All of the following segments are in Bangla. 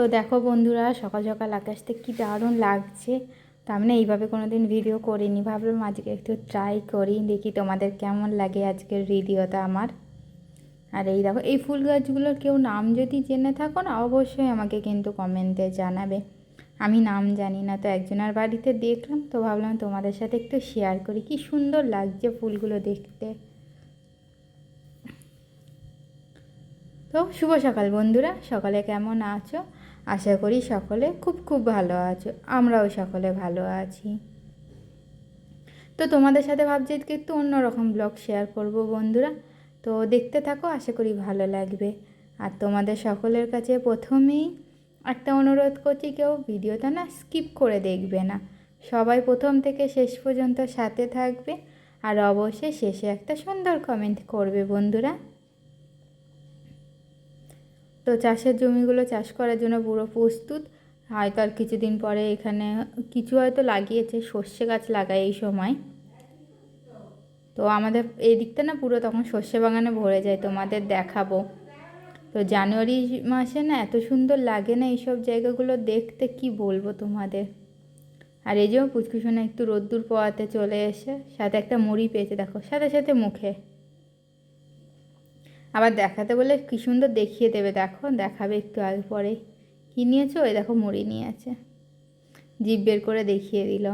তো দেখো বন্ধুরা, সকাল সকাল আকাশতে কি দারুণ লাগছে। তো আমি না এইভাবে কোনো দিন ভিডিও করিনি, ভাবলাম আজকে একটু ট্রাই করি, দেখি তোমাদের কেমন লাগে আজকের ভিডিওটা আমার। আর এই দেখো, এই ফুল গাছগুলোর কেউ নাম যদি জেনে থাকো না, অবশ্যই আমাকে কিন্তু কমেন্টে জানাবে। আমি নাম জানি না, তো একজনের বাড়িতে দেখলাম, তো ভাবলাম তোমাদের সাথে একটু শেয়ার করি, কি সুন্দর লাগছে ফুলগুলো দেখতে। তো শুভ সকাল বন্ধুরা, সকালে কেমন আছো? আশা করি সকলে খুব খুব ভালো আছো। আমরাও সকলে ভালো আছি। তো তোমাদের সাথে ভাবছি আজকে একটু অন্যরকম ব্লগ শেয়ার করব বন্ধুরা। তো দেখতে থাকো, আশা করি ভালো লাগবে। আর তোমাদের সকলের কাছে প্রথমেই একটা অনুরোধ করছি, কেউ ভিডিওটা না স্কিপ করে দেখবে না। সবাই প্রথম থেকে শেষ পর্যন্ত সাথে থাকবে। আর অবশ্যই শেষে একটা সুন্দর কমেন্ট করবে বন্ধুরা। তো চাষের জমিগুলো চাষ করার জন্য পুরো প্রস্তুত। হয়তো আর কিছুদিন পরে এখানে কিছু হয়তো লাগিয়েছে, সর্ষে গাছ লাগায় এই সময়। তো আমাদের এই দিকটা না পুরো তখন সর্ষে বাগানে ভরে যায়, তোমাদের দেখাবো। তো জানুয়ারি মাসে না এত সুন্দর লাগে না এইসব জায়গাগুলো দেখতে, কি বলব তোমাদের? আর এই যে পুচকুসোনা একটু রোদ্দুর পোয়াতে চলে এসে, সাথে একটা মুড়ি পেয়েছে, দেখো, সাথে সাথে মুখে। আবার দেখাতে বলে কী সুন্দর দেখিয়ে দেবে, দেখো, দেখাবে একটু আগে পরে। কী নিয়েছো? ওই দেখো, মুড়ি নিয়েছে। জিভ বের করে দেখিয়ে দিল।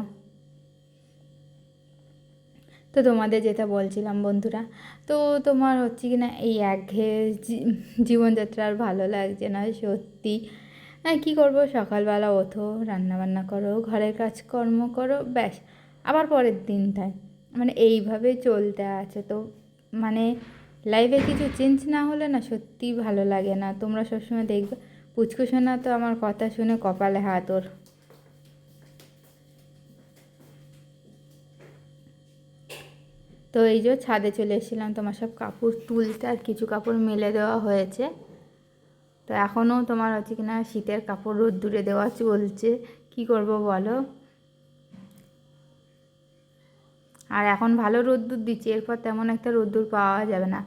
তো তোমাদের যেটা বলছিলাম বন্ধুরা, তো তোমার হচ্ছে কি না, এই একঘেয়ে জীবনযাত্রা আর ভালো লাগছে না, সত্যি। হ্যাঁ কী করব? সকালবেলা ওঠো, রান্নাবান্না করো, ঘরের কাজকর্ম করো, ব্যাস। আবার পরের দিনটায়। মানে এইভাবে চলতে আছে। তো মানে লাইফে কিছু চেঞ্জ না হলে না সত্যিই ভালো লাগে না। তোমরা সবসময় দেখবে, পুচকু শোনা তো আমার কথা শুনে কপালে হাত ওর। তো এই যে ছাদে চলে এসেছিলাম, তোমার সব কাপড় তুলতে আর কিছু কাপড় মেলে দেওয়া হয়েছে। তো এখনও তোমার হচ্ছে কিনা শীতের কাপড় রোদ্দুরে দেওয়া চলছে। কি করব বলো? আর এখন ভালো রোদ্দুর দিচ্ছে, এরপর তেমন একটা রোদ্দুর পাওয়া যাবে না।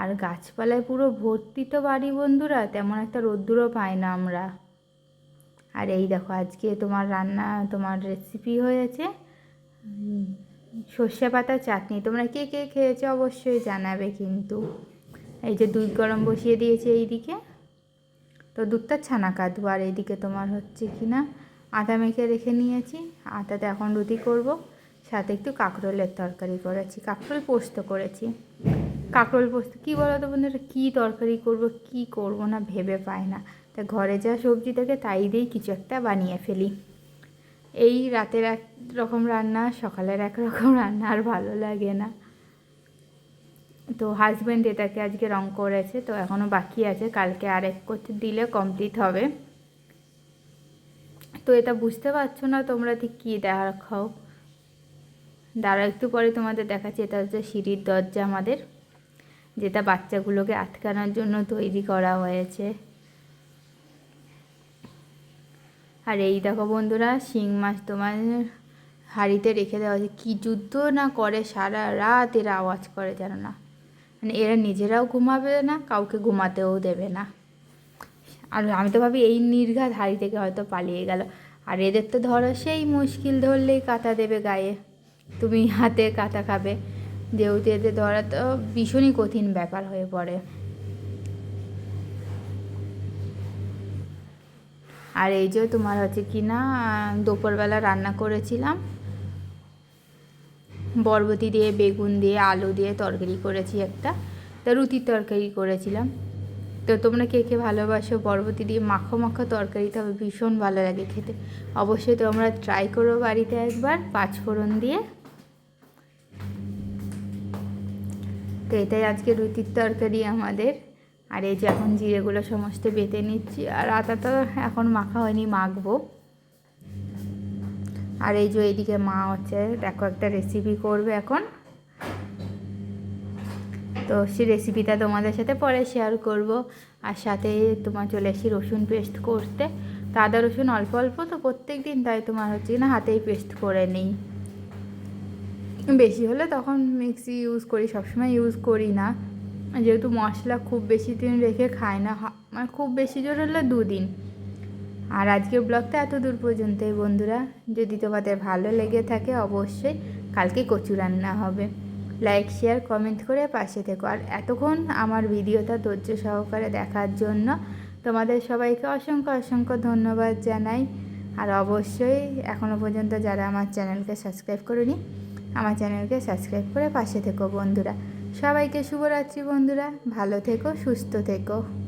আর গাছপালায় পুরো ভর্তি তো বাড়ি বন্ধুরা, তেমন একটা রোদ্দুরও পাই না আমরা। আর এই দেখো, আজকে তোমার রান্না, তোমার রেসিপি হয়েছে সর্ষে পাতার চাটনি। তোমরা কে কে খেয়েছো অবশ্যই জানাবে কিন্তু। এই যে দুধ গরম বসিয়ে দিয়েছে এইদিকে। তো দুধটা ছানা কাটবো, আর এইদিকে তোমার হচ্ছে কি না আটা মেখে রেখে নিয়েছি। আটাতে এখন রুটি করব। সাথে একটু কাঁকরোলের তরকারি করেছি, কাঁকরোল পোস্ত করেছি। কাঁকরোল পোস্ত, কী বলো তো বন্ধুরা, কী তরকারি করব, কি করব না ভেবে পায় না। তা ঘরে যা সবজি থাকে তাই দিয়েই কিছু একটা বানিয়ে ফেলি। এই রাতের এক রকম রান্না, সকালের এক রকম রান্না আর ভালো লাগে না। তো হাজব্যান্ড এটাকে আজকে রং করেছে, তো এখনও বাকি আছে, কালকে আরেক করতে দিলে কমপ্লিট হবে। তো এটা বুঝতে পারছ না তোমরা ঠিক কী দেখাও। দাঁড়া একটু পরে তোমাদের দেখাচ্ছি। এটা হচ্ছে সিঁড়ির দরজা আমাদের, যেটা বাচ্চাগুলোকে আটকানোর জন্য তৈরি করা হয়েছে। আর এই দেখো বন্ধুরা, শিং মাছ তোমার হাঁড়িতে রেখে দেওয়া হয়েছে। কী যুদ্ধ না করে সারা রাত এরা আওয়াজ করে যেন না। মানে এরা নিজেরাও ঘুমাবে না, কাউকে ঘুমাতেও দেবে না। আর আমি তো ভাবি এই নির্ঘাত হাড়ি থেকে হয়তো পালিয়ে গেল। আর এদের তো ধরো সেই মুশকিল ধরলেই কাঁথা দেবে গায়ে। তুমি হাতে কাঁথা খাবে। যেহেতু এদের ধরা তো ভীষণই কঠিন ব্যাপার হয়ে পড়ে। আর এই যে তোমার হচ্ছে কি না, দুপুরবেলা রান্না করেছিলাম। বরবটি দিয়ে, বেগুন দিয়ে, আলু দিয়ে তরকারি করেছি একটা। তা রুটির তরকারি করেছিলাম। তো তোমরা কে কে ভালোবাসো, বরবটি দিয়ে মাখো মাখো তরকারি, তবে ভীষণ ভালো লাগে খেতে। অবশ্যই তোমরা ট্রাই করো বাড়িতে একবার পাঁচফোড়ন দিয়ে। তো এটাই আজকে রুটির তরকারি আমাদের। আর এই যে এখন জিরেগুলো সমস্ত বেটে নিচ্ছি, আর আটা তো এখন মাখা হয়নি, মাখবো। আর এই যে এইদিকে মা হচ্ছে, দেখো একটা রেসিপি করবে এখন। তো সেই রেসিপিটা তোমাদের সাথে পরে শেয়ার করব। আর সাথে তোমার চলে আসি রসুন পেস্ট করতে। তো আদা, রসুন অল্প অল্প তো প্রত্যেক দিন তাই তোমার হচ্ছে না হাতেই পেস্ট করে নিই। বেশি হলে তখন মিক্সি ইউজ করি, সবসময় ইউজ করি না। যেহেতু মশলা খুব বেশি দিন রেখে খায় না মানে খুব বেশি জোর হলে দুদিন। আর আজকের ব্লগটা এত দূর পর্যন্তই বন্ধুরা। যদি তোমাদের ভালো লেগে থাকে অবশ্যই কালকে কচু রান্না হবে। লাইক শেয়ার কমেন্ট করে পাশে থেকো। আর এতক্ষণ আমার ভিডিওটা ধৈর্য সহকারে দেখার জন্য তোমাদের সবাইকে অসংখ্য অসংখ্য ধন্যবাদ জানাই। আর অবশ্যই এখনও পর্যন্ত যারা আমার চ্যানেলকে সাবস্ক্রাইব করেনি, আমার চ্যানেলকে সাবস্ক্রাইব করে পাশে থেকো বন্ধুরা। সবাইকে শুভরাত্রি বন্ধুরা। ভালো থেকো, সুস্থ থেকো।